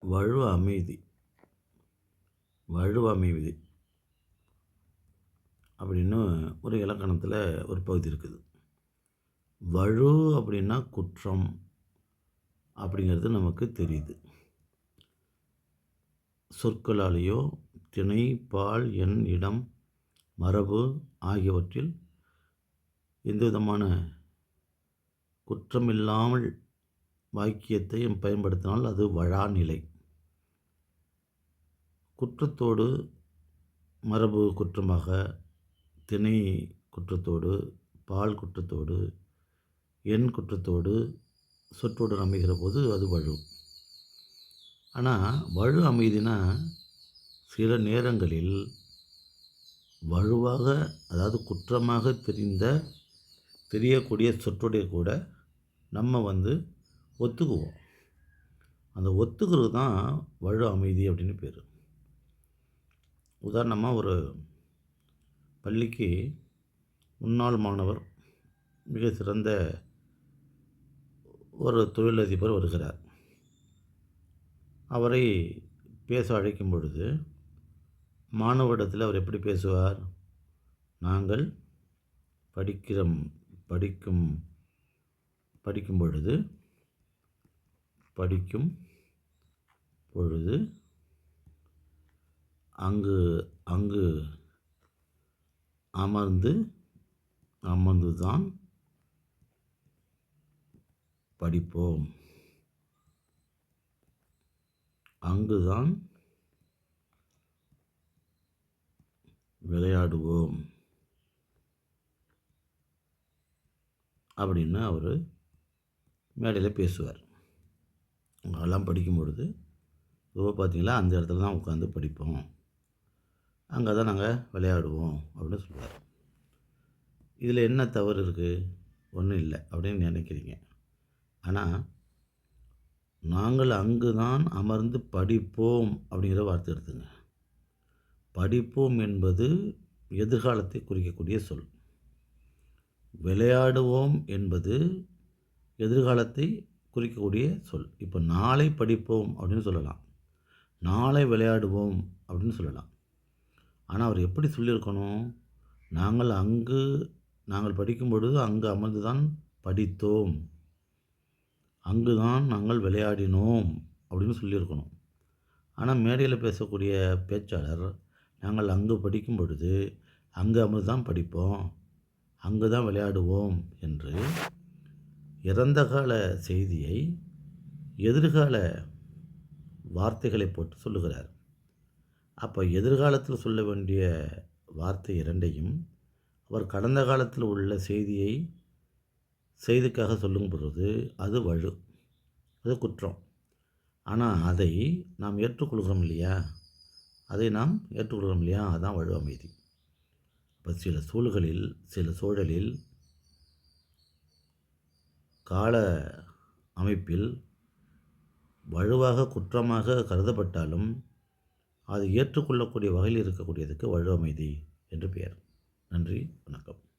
வழு அமைதி. வழு அமைதி. அப்படின்னு ஒரு இலக்கணத்தில் ஒரு பகுதி இருக்குது. வழு அப்படின்னா குற்றம் அப்படிங்கிறது நமக்கு தெரியுது. சொற்களாலேயோ திணை பால் எண் இடம் மரபு ஆகியவற்றில் எந்த விதமான குற்றமில்லாமல் வாக்கியத்தையும் பயன்படுத்தினால் அது வழாநிலை. குற்றத்தோடு மரபு குற்றமாக திணை குற்றத்தோடு பால் குற்றத்தோடு எண் குற்றத்தோடு சொற்றோடு அமைகிற போது அது வழு. ஆனால் வழு அமைதினா சில நேரங்களில் வலுவாக அதாவது குற்றமாக தெரிந்த தெரியக்கூடிய சொற்றொடைய கூட நம்ம வந்து ஒத்துக்குவோம். அந்த ஒத்துக்கிறது தான் வழு அமைதி அப்படின்னு பேர். உதாரணமாக ஒரு பள்ளிக்கு முன்னாள் மாணவர் மிக சிறந்த ஒரு தொழிலதிபர் வருகிறார். அவரை பேச அழைக்கும் பொழுது மாணவரிடத்தில் அவர் எப்படி பேசுவார்? நாங்கள் படிக்கிற படிக்கும் படிக்கும் பொழுது படிக்கும் பொழுது அங்கு அங்கு அமர்ந்து அமர்ந்து தான் படிப்போம். அங்குதான் விளையாடுவோம். அப்படின்னு அவர் மேடையில் பேசுவார். அதெல்லாம் படிக்கும் பொழுது இப்போ பார்த்தீங்களா அந்த இடத்துல தான் உட்காந்து படிப்போம். அங்கே தான் நாங்கள் விளையாடுவோம் அப்படின்னு சொல்லுவார். இதில் என்ன தவறு இருக்குது ஒன்றும் இல்லை அப்படின்னு நினைக்கிறீங்க. ஆனால் நாங்கள் அங்கு தான் அமர்ந்து படிப்போம் அப்படிங்கிற வார்த்தை எடுத்துங்க படிப்போம் என்பது எதிர்காலத்தை குறிக்கக்கூடிய சொல். விளையாடுவோம் என்பது எதிர்காலத்தை குறிக்கக்கூடிய சொல். இப்போ நாளை படிப்போம் அப்படின்னு சொல்லலாம். நாளை விளையாடுவோம் அப்படின்னு சொல்லலாம். ஆனால் அவர் எப்படி சொல்லியிருக்கணும்? நாங்கள் அங்கு நாங்கள் படிக்கும் பொழுது அங்கு அமர்ந்து தான் படித்தோம். அங்கு தான் நாங்கள் விளையாடினோம் அப்படின்னு சொல்லியிருக்கணும். ஆனால் மேடையில் பேசக்கூடிய பேச்சாளர் நாங்கள் அங்கு படிக்கும் பொழுது அங்கு அமர்ந்து தான் படிப்போம். அங்கு தான் விளையாடுவோம் என்று இறந்த கால செய்தியை எதிர்கால வார்த்தைகளை போட்டு சொல்லுகிறார். அப்போ எதிர்காலத்தில் சொல்ல வேண்டிய வார்த்தை இரண்டையும் அவர் கடந்த காலத்தில் உள்ள செய்தியை செய்திக்காக சொல்லும் பொழுது அது வழு அது குற்றம். ஆனால் அதை நாம் ஏற்றுக்கொள்கிறோம் இல்லையா? அதை நாம் ஏற்றுக்கொள்கிறோம் இல்லையா? அதுதான் வலு அமைதி. இப்போ சில சூழ்களில் சில சூழலில் கால அமைப்பில் வலுவாக குற்றமாக கருதப்பட்டாலும் அது ஏற்றுக்கொள்ளக்கூடிய வகையில் இருக்கக்கூடியதுக்கு வலுவமைதி என்று பெயர். நன்றி வணக்கம்.